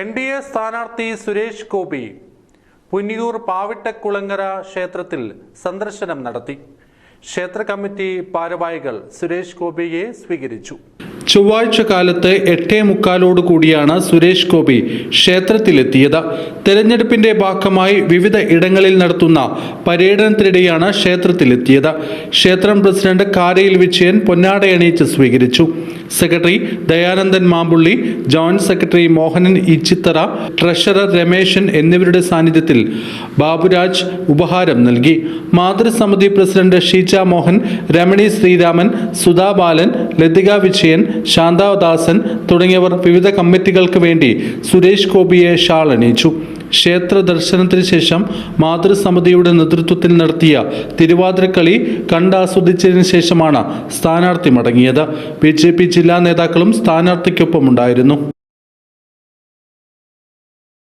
N D A സ്ഥാനാർത്ഥി സുരേഷ് ഗോപി പുന്നിയൂർ പാവിട്ടക്കുളങ്ങര ക്ഷേത്രത്തിൽ സന്ദർശനം നടത്തി. ക്ഷേത്ര കമ്മിറ്റി ഭാരവാഹികൾ സുരേഷ് ഗോപിയെ സ്വീകരിച്ചു. ചൊവ്വാഴ്ച കാലത്ത് എട്ടേ മുക്കാലോട് കൂടിയാണ് സുരേഷ് ഗോപി ക്ഷേത്രത്തിലെത്തിയത്. തെരഞ്ഞെടുപ്പിന്റെ ഭാഗമായി വിവിധ ഇടങ്ങളിൽ നടത്തുന്ന പര്യടനത്തിനിടെയാണ് ക്ഷേത്രത്തിലെത്തിയത്. ക്ഷേത്രം പ്രസിഡന്റ് കാരയിൽ വിജയൻ പൊന്നാടയണീച്ച് സ്വീകരിച്ചു. Secretary Dayanandan Mampully joint secretary Mohanan Ichithara treasurer Ramesan എന്നിവരുടെ സാന്നിധ്യത്തിൽ ബാബുരാജ് ഉപഹാരം നൽകി. മാതൃസമിതി പ്രസിഡന്റ് ഷീജ മോഹൻ രമണി ശ്രീരാമൻ സുധാ ബാലൻ ലതിക വിജയൻ ശാന്താദാസൻ തുടങ്ങിയവർ വിവിധ കമ്മിറ്റികൾക്ക് വേണ്ടി സുരേഷ് ഗോപിയെ ഷാൾ അണിയിച്ചു ക്ഷേത്ര ദർശനത്തിന് ശേഷം മാതൃസമിതിയുടെ നേതൃത്വത്തിൽ നടത്തിയ തിരുവാതിരക്കളി കണ്ടാസ്വദിച്ചതിന് ശേഷമാണ് സ്ഥാനാർത്ഥി മടങ്ങിയത്. ബി ജെ പി ജില്ലാ നേതാക്കളും സ്ഥാനാർത്ഥിക്കൊപ്പമുണ്ടായിരുന്നു